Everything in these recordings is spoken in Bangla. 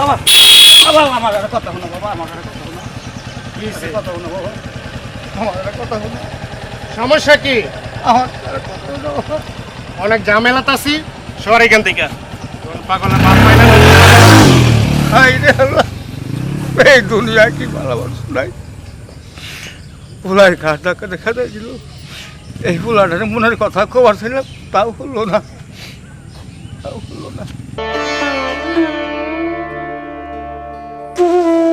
বাবা বাবা আমার একটা কথা শোনো বাবা আমার একটা কথা শোনো। প্লিজ কথা শোনো বাবা। আমার একটা কথা শোনো। সমস্যা কি? আমার অনেক ঝামেলাত আছি। সর এখান থেকে। পাই না। আল্লাহ। এই দুনিয়ায় কি ভালো মানুষ নাই দেখা দিয়েছিল এই ফুলাটার মনের কথা খবর ছিলাম তাও হলো না। তাও হলো না। আচ্ছা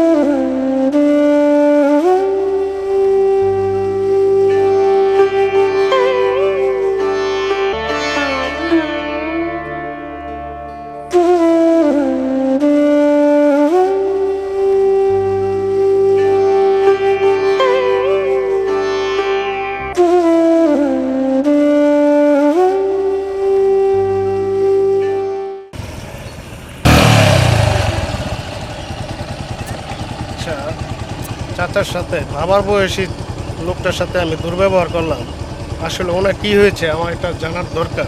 চাচার সাথে বাবার বয়সী লোকটার সাথে আমি দুর্ব্যবহার করলাম। আসলে ওনার কি হয়েছে আমার এটা জানার দরকার।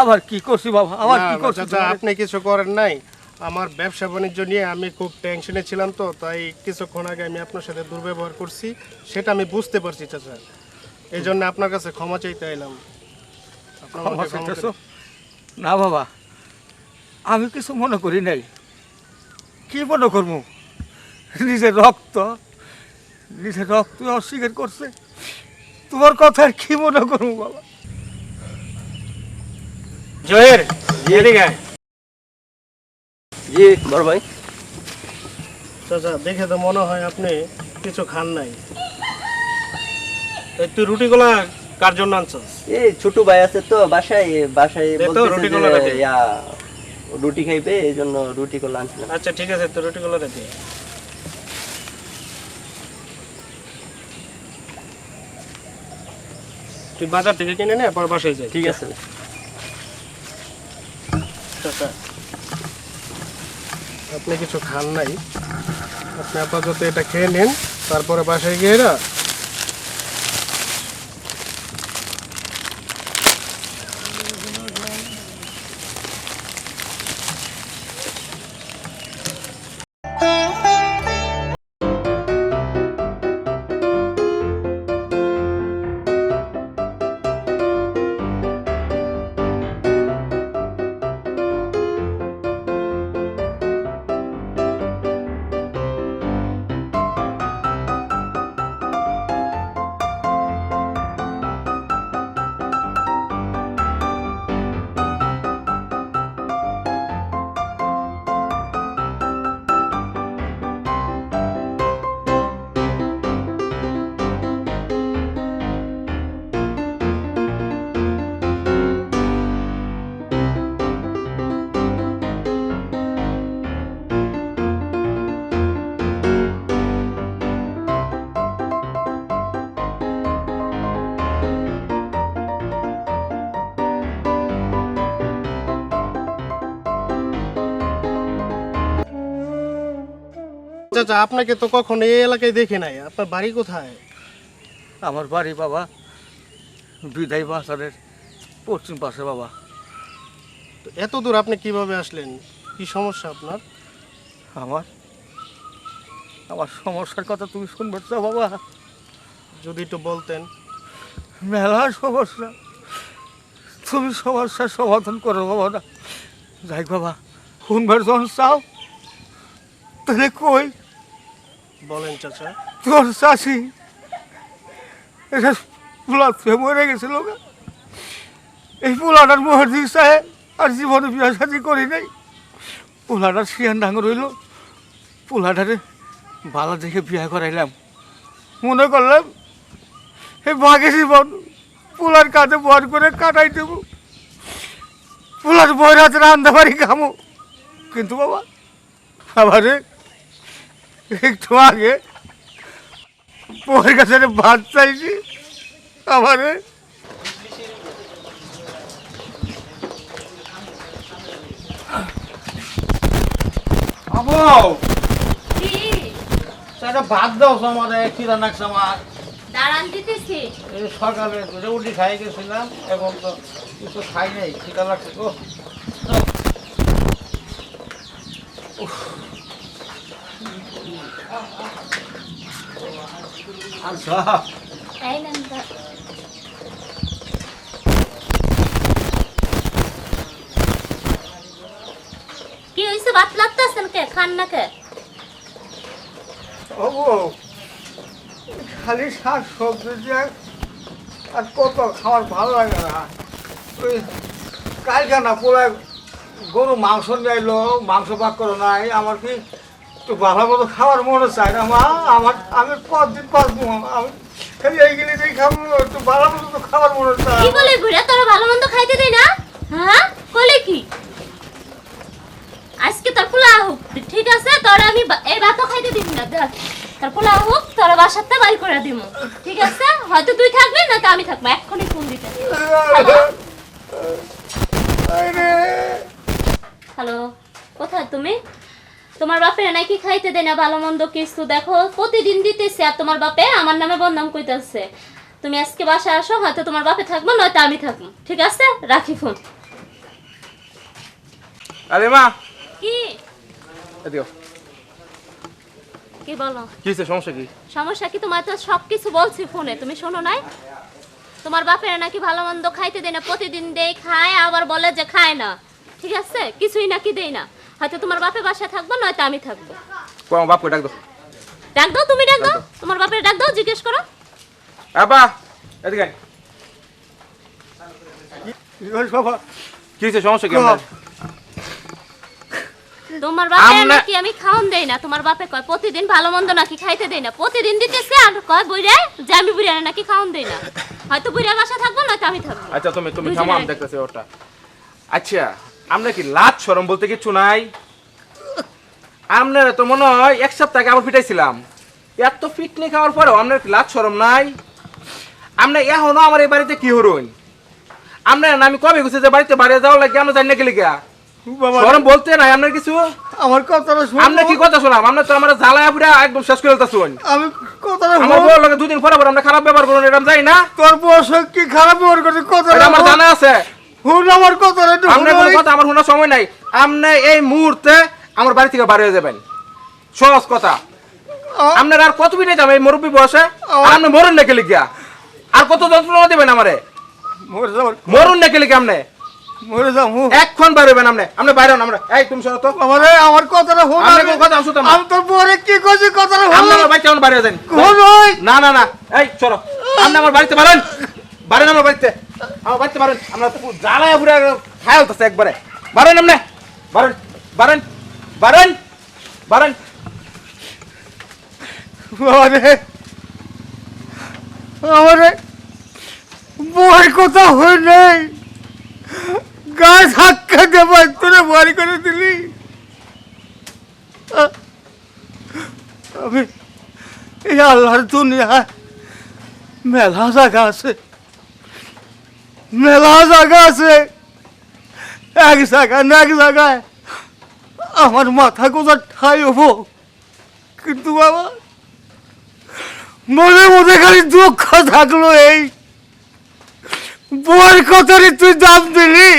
আবার কি করছি বাবা? আবার কি করছি আপনি কিছু করেন নাই। আমার ব্যবসা বাণিজ্য নিয়ে আমি খুব টেনশনে ছিলাম তো তাই কিছুক্ষণ আগে আমি আপনার সাথে দুর্ব্যবহার করছি সেটা আমি বুঝতে পারছি চাচা। এই জন্য আপনার কাছে ক্ষমা চাইতে এলাম না বাবা আমি কিছু মনে করি নাই। কি মনে করব? নিজের রক্ত নিজের রক্ত অস্বীকার করছে। তোমার কথা আর কি মনে করব বাবা? জয়ের এদিকে আয়। জি বড় ভাই। চাচা দেখে তো মনে হয় আপনি কিছু খান নাই। তুই রুটিগুলা কার জন্য আনছস এই ছোট ভাই আছে তো বাসায় বাসায় রুটি কলাটা ইয়া, রুটি খাইবে এই জন্য রুটি করলে আনছিলাম। আচ্ছা ঠিক আছে তুই রুটিগুলো রেখে তুই বাজার থেকে কিনে নে পর বাসায় যাই। ঠিক আছে। চাচা আপনি কিছু খান নাই। আপনি আপাতত এটা খেয়ে নিন তারপরে বাসায় গিয়ে না চাচা আপনাকে তো কখনো এই এলাকায় দেখে নাই। আপনার বাড়ি কোথায়? আমার বাড়ি বাবা বিদায় বাজারের পশ্চিম পাশে বাবা। তো এত দূর আপনি কীভাবে আসলেন? কি সমস্যা আপনার? আমার আমার সমস্যার কথা তুমি শুনবে তো বাবা। যদি একটু বলতেন। মেলা সমস্যা। তুমি সমস্যার সমাধান করো বাবা না। যাই বাবা শুনবার যখন চাও? তাহলে কই? বলেন চাচা। তোর চাষি, এটা পোলা মরে গেছিল। এই পোলাটার মোহর দিকে আর জীবনে বিয়া শাদি করি নাই। পোলাটার শিয়ান ডাঙর রইল পোলাটারে বালা দেখে বিয়া করাইলাম। মনে করলাম এই বাঘে জীবন, পোলার কাঁধে বর করে কাটাই দেব। পোলার বইয়ের হাতে রান্না বাড়ি খামো। কিন্তু বাবা আবারে একটু আগে বউয়ের কাছে একটা ভাত চাইছি আমারে একটা ভাত দাও আমারে খিদা নাকছে আমার? দাঁড়ান দিতেছি। এই সকালে রুটি খাই গেছিলাম এখন তো কিছু খাই নাই খিদা লাগছে গো আচ্ছা এই নেন দা- কি হয়েছে ভাত কে খান না কে ও খালি শাক সবজি আর কত খাবার ভালো লাগে না। ওই কালকে না গরু মাংস নিয়ে এলো মাংস ভাগ করো নাই, আমার কি একটু ভালো মতো খাবার মনে চায় না মা আমার আমি পাঁচ দিন পাঁচ দিন আমি খালি এইগুলি দিয়ে খাব একটু ভালো মতো তো খাবার মনে চায় কি বলে ঘুরে? তোর ভালো মন্দ খাইতে দেই না? হ্যাঁ? বলে কি? আজকে তোর পোলা হোক ঠিক আছে? তোর আমি এই ভাতও খাইতে দিবি না দেখ। তোর পোলা হোক তোর বাসাতে বাড়ি করে দিব ঠিক আছে? হয়তো তুই থাকবি না তো আমি থাকব এক্ষুনি ফোন দিতে। হ্যালো? কোথায় তুমি? তোমার বাপের নাকি খাইতে দেয় না ভালো মন্দ কিছু দেখো। প্রতিদিন দিতেছে আর তোমার বাপে আমার নামে বদনাম কইতেছে। তুমি আজকে বাসায় আসো হয়তো তোমার বাপে থাকব নয়তো আমি থাকব। ঠিক আছে? রাখি ফোন। আরে মা! কি? কি বলো? কি সমস্যা কি? সমস্যা কি? তোমার তো সব কিছু বলছি ফোনে তুমি শোনো নাই? তোমার বাপের নাকি ভালো মন্দ খাইতে দেয় না প্রতিদিন দেই খায় আবার বলে যে খায় না। ঠিক আছে? কিছুই নাকি দেই না। হয়তো তোমার বাপে বাসায় থাকব নয়তো আমি থাকব। কো আমার বাপকে ডাক দাও। ডাক দাও তুমি ডাক দাও। তোমার বাপের ডাক দাও জিজ্ঞেস করো। আবা এদিকে আয়। কি হয়েছে সমস্যা কি আপনার? তোমার বাপে নাকি আমি খাওন দেই না। তোমার বাপে কয় প্রতিদিন ভালো মন্দ নাকি খাইতে দেই না। প্রতিদিন দিতেছে আর কয় বুইরে যে আমি নাকি খাওন দেই না। হয়তো বুইরে বাসা থাকব নয়তো আমি থাকব। আচ্ছা তুমি তুমি থামো আমি দেখতেছি ওটা আচ্ছা আমরা কি লাজ শরম বলতে কিছু নাই? আপনারা তো মনে হয় এক সপ্তাহ আগে আবার ফিটাইছিলাম। এত পিকনিক খাওয়ার পরেও আপনার কি লাজ শরম নাই? আমরা এখনও আমার এই বাড়িতে কি হরুন? আমরা না আমি কবে গেছি যে বাড়িতে বাড়ি যাওয়ার লাগে আমরা জানি না গেলে গা শরম বলতে নাই আপনার কিছু? আমার কথাটা শুনো আমরা কি কথা আমরা তো আমরা জ্বালায় পুরা একদম শেষ করে দিতেছুন আমি কথাটা আমার শুনো বউর দুদিন পরে আমরা খারাপ ব্যবহার করুন এরকম যাই না? তোর বয়স কি খারাপ ব্যবহার করছে এটা কথাটা আমার জানা আছে। শুন আমার একটু আপনার কোনো কথা আমার শোনার সময় নাই। আপনি এই মুহূর্তে আমার বাড়ি থেকে বাড়ি হয়ে যাবেন। সহজ কথা। আপনার আর কত মিনিট যাবে এই মুরব্বী বয়সে? আপনি মরুন না খেলে গিয়া আর কত যন্ত্রণা দেবেন আমারে? মরুন না খেলে আপনি? মরে যাব। এক্ষণ বাইরে আপনি। আপনি বাইরে হন আমরা এই তুমি শোনো তো। আমারে আমার কথাটা শুন আমি- কোনো কথা শুনতাম না। আমি তোর বউরে কি করছি কথাটা শুন আমার বাড়িতে এখন বাইরে যান। কোন না না না। এই চলো আপনি আমার বাড়িতে বাড়েন বাড়েন আমার বাড়িতে। আমার বাড়িতে বাড়েন আমরা জ্বালায় পুরো একবারে। বাড়েন আপনি বাড়েন বাড়েন বাড়েন বাড়েন আমারে নেই। করে দিলি। আমি এই আল্লাহর দুনিয়ায় মেলা জায়গা আছে। মেলা জায়গা আছে। এক না এক জায়গায় আমার মাথা গোজার ঠাই হব। কিন্তু বাবা, মনে মনে খালি দুঃখ থাকল এই। বউয়ের কথারই তুই দাম দিলি।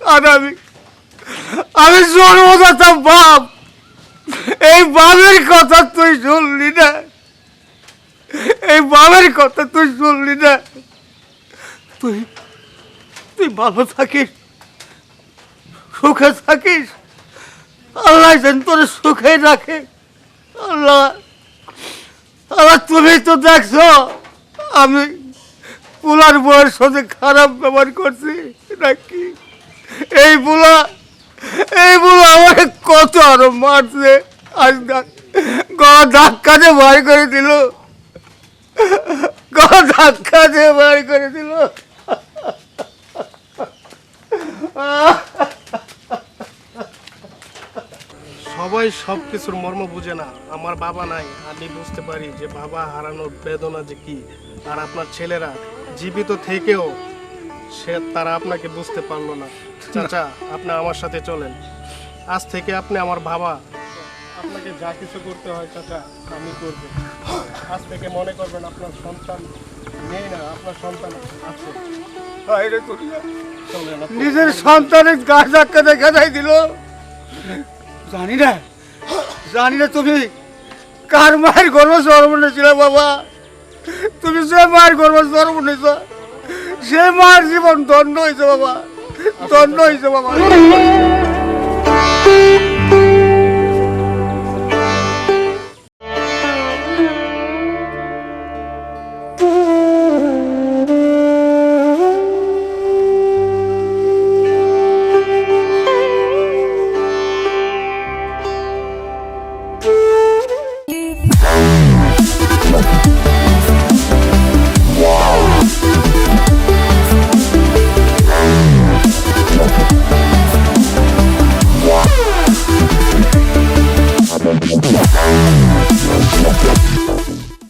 আর আমি আমি জন্মদাতা বাপ। এই বাপের কথা তুই শুনলি না। এই বাপের কথা তুই শুনলি না। তুই তুই ভালো থাকিস, সুখে থাকিস, আল্লাহ যেন তোর সুখে রাখে। আল্লাহ আবার তুমি তো দেখছ, আমি পুলার বউয়ের সাথে খারাপ ব্যবহার করছি, নাকি? এই বুলা এই বুলা আমাকে কত আরও মারছে, আজ গা ধাক্কা দিয়ে বার করে দিল। গা ধাক্কা দিয়ে বার করে দিল। সব কিছুর মর্ম বুঝে না। আমার বাবা নাই, আমি বুঝতে পারি যে বাবা হারানোর বেদনা যে কি, আর আপনার ছেলেরা জীবিত থেকেও সে তারা আপনাকে বুঝতে পারল না। চাচা, আপনি আমার সাথে চলেন। আজ থেকে আপনি আমার বাবা। আপনাকে যা কিছু করতে হয় চাচা, আমি করব। আজ থেকে মনে করবেন আপনার সন্তান নেই না, আপনার সন্তান আছে। নিজের সন্তানের গা ধাক্কা দেখা দিল। জানি না। জানি না তুমি কার মায়ের গর্ব জন্ম ছিল বাবা। তুমি যে মায়ের গর্ব নিয়েছ, সে মায়ের জীবন দণ্ড হয়েছে বাবা। দণ্ড হয়েছে বাবা।